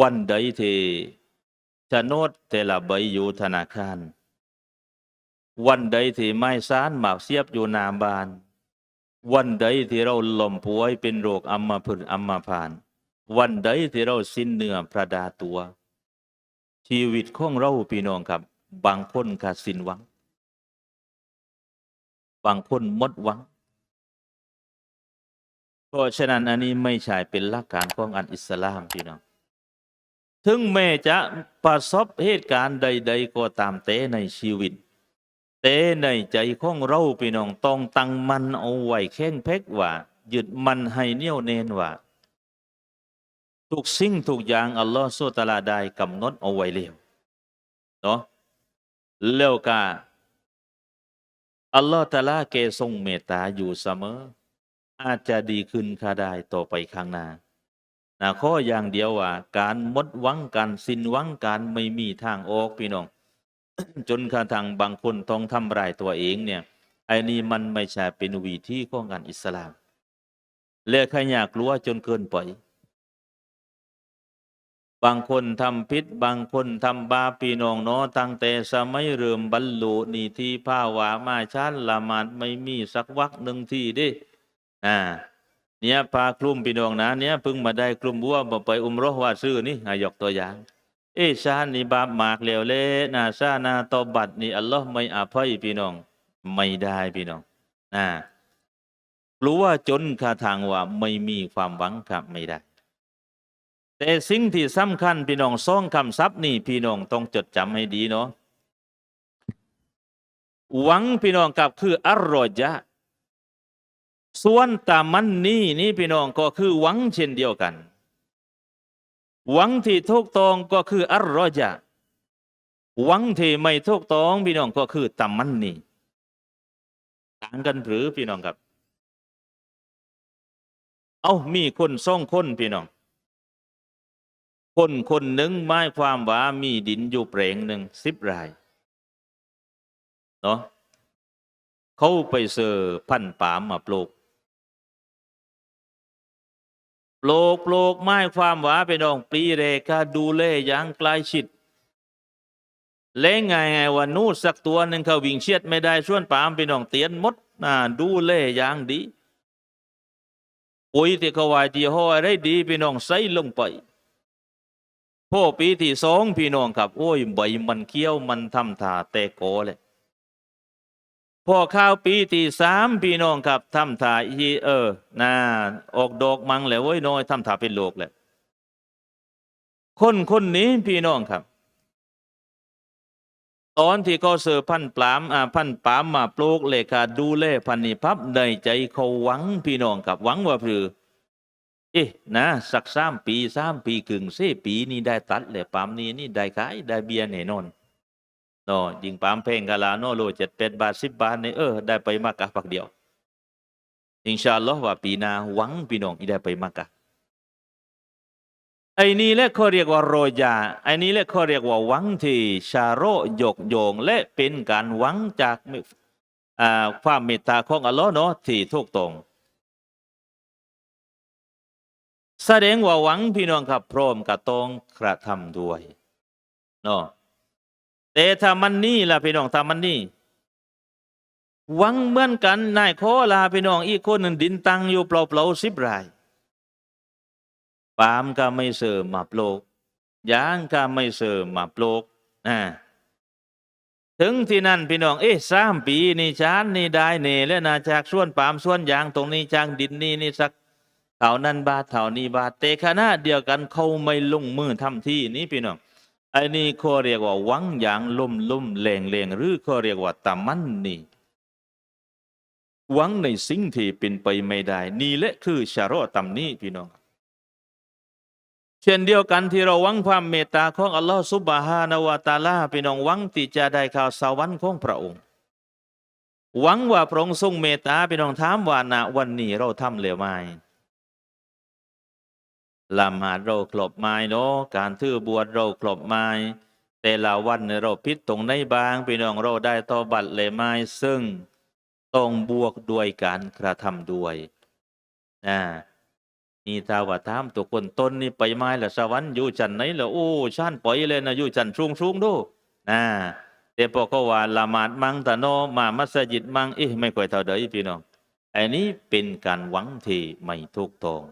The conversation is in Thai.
วันใดที่โนดแต่ละใบอยู่ธนาคาร วันใดที่ไม้สารหมากเสียบอยู่นามบาน วันใดที่เราล้มป่วยเป็นโรคอัมพฤกษ์อัมพาน วันใดที่เราสิ้นเนื้อประดาตัว ชีวิตของเราพี่น้องครับ บางคนขาดสิ้นหวัง บางคนหมดหวัง เพราะฉะนั้นอันนี้ไม่ใช่เป็นหลักการของอันอิสลามพี่น้อง ถึงแม้จะประสบเหตุการณ์ใด ๆ ก็ตามแต่ในชีวิตแต่ในใจของเราพี่น้องต้องตั้งมันเอาไว้แข็งเพกว่ายึดมันให้เนี่ยวแน่นว่าทุกสิ่งทุกอย่างอัลลอฮฺสุตะอาลาได้กำหนดเอาไว้แล้วเนาะแล้วก็อัลลอฮฺตะอาลาแกทรงเมตตาอยู่เสมอ อาจจะดีขึ้นค่าได้ต่อไปข้างหน้า นะข้ออย่างเดียวว่า การมดหวังการสิ้นหวังการไม่มีทางออกพี่น้อง จนกระทั่งบางคนต้องทำลายตัวเองเนี่ยไอ้นี่มันไม่ใช่เป็นวิธีของการอิสลามและขยากลัวจนเกินไปบางคนทำพิษบางคนทำบาปพี่น้องเนาะตั้งแต่สมัยเริ่มบรรลุนี่ที่ภาวะมาชันละมาดไม่มีสักวักหนึ่งที่ดิอ่า เนี่ยพากลุ่มพี่น้องนะเนี่ยเพิ่งมาได้กลุ่มบัวมาไปอุมรอว่าซื้อนี่อะยกตัวอย่าง เอชานี่บาปมากเลวเละนาซานาตอบัดนี่อัลลอฮ์ไม่อภัยพี่น้อง ไม่ได้พี่น้องนะรู้ว่าจนคาทางว่าไม่มีความหวังครับไม่ได้ แต่สิ่งที่สำคัญพี่น้องซ่องคำศัพท์นี่พี่น้องต้องจดจำให้ดีเนาะหวังพี่น้องกับคืออัลรอยะ ส่วนตามันนี่นี่พี่น้องก็คือหวังเช่นเดียวกัน หวังที่ถูกต้องก็คืออัลรอญะห์หวังที่ไม่ถูกต้องพี่น้องก็คือตามันนี่ต่างกันหรือพี่น้องครับ เอามีคนสองคนพี่น้อง คนคนหนึ่งหมายความว่ามีดินอยู่แปลงหนึ่งสิบไร่เนาะเขาไปเสอพันธุ์ปามมาปลูก ปลูกปลูกไม้ความหวาไปน้องปีเรกาดูเล่อย่างใกล้ชิดเล่งไงไงว่านูดสักตัวหนึ่งเขาวิ่งเชียดไม่ได้ส่วนปามไปน้องเตียนมดน่าดูเล่อย่างดีปุ๋ยที่เขาว่าที่ห้ออะไรดีพี่น้องใส่ลงไปพ่อปีที่สองพี่น้องครับ โอ้ยใบมันเคี้ยวมันทำท่าแต่โกเลย พอข้าวปีที่สามพี่น้องครับทำถ่ายอีเออน่าออกดอกมังแล้วเว้ยน้อยทำถ่ายเป็นโลกแหละคนคนนี้พี่น้องครับ ตอนที่เขาเสือพันปลามอ่าพันธุ์ปามมาปลูกเลขาดูแลพันนี้พับในใจเขาหวังพี่น้องครับ หวังว่าคือเอ๊ะนะสักสามปีสามปีกึ่งเสปีนี้ได้ตัดเลยปามนี้นี่ได้ขายได้เบียร์แน่นอน นาะยิงปามเพลงกะลาโนโลเจ็ดเป็ดบาทสิบบาทเนี่ยเออได้ไปมากกะปักเดียวอินชาอัลลอฮ์ว่าปีนาหวังพี่น้องอีได้ไปมากกะไอ้นี่แหละเขาเรียกว่าโรยาไอ้นี่แหละเขาเรียกว่าหวังที่ชาโรยกโยง และเป็นการหวังจากความเมตตาของอัลลอฮ์เนาะที่ถูกต้องแสดงว่าหวังพี่น้องครับพร้อมกับต้องกระทำด้วยเนาะ แต่ถ้ามันนี่ล่ะพี่น้องถ้ามันนี่หวังเหมือนกันนายขอลาพี่น้องอีกคนหนึ่งดินตังอยู่เปล่าๆสิบรายปามก็ไม่เสริมมาปลูกยางก็ไม่เสริมมาปลูกนะถึงที่นั่นพี่น้อง เอ๊ะสามปีนี่ชานนี่ได้เน่แล้วนะจากส่วนปามส่วนยางตรงนี้จางดินนี่นี่สักเท่านั้นบาทเท่านี้บาทแต่ขณะเดียวกันเขาไม่ลงมือทำที่นี้พี่น้อง อ้นี่เขาเรียกว่าวังอย่างลุ่มลุ่มแรงแรงหรือเขาเรียกว่าตามันนี่หวังในสิ่งที่เป็นไปไม่ได้ นี่แหละคือชาโรตำนี้พี่น้องเช่นเดียวกันที่เราหวังความเมตตาของอัลลอฮฺซุบฮานาวะตาลาพี่น้องหวังที่จะได้ข่าวสวรรค์ของพระองค์หวังว่าพระองค์ทรงเมตตาพี่น้องถามว่าณวันนี้เราทำเหลวไหม ละหมาดเราครบไม้เนาะการถือบวชเราครบไม้แต่ละวันเราพิษตรงในบางพี่น้องเราได้ต่อบัตรเลยไม้ซึ่งต้องบวกด้วยการกระทำด้วยนะนี่ถ้าว่าถามตัวคนตนนี่ไปไม้ละสวรรค์อยู่จันไหนละโอ้ชานปล่อยเลยนะอยู่จันสูงสูงๆดูนะแต่พอเขว่าละหมาดมังตะโนมามัสยิดมังเอ๊ะไม่ค่อยเท่าเดยพี่น้องอันนี้เป็นการหวังที่ไม่ถูกต้อง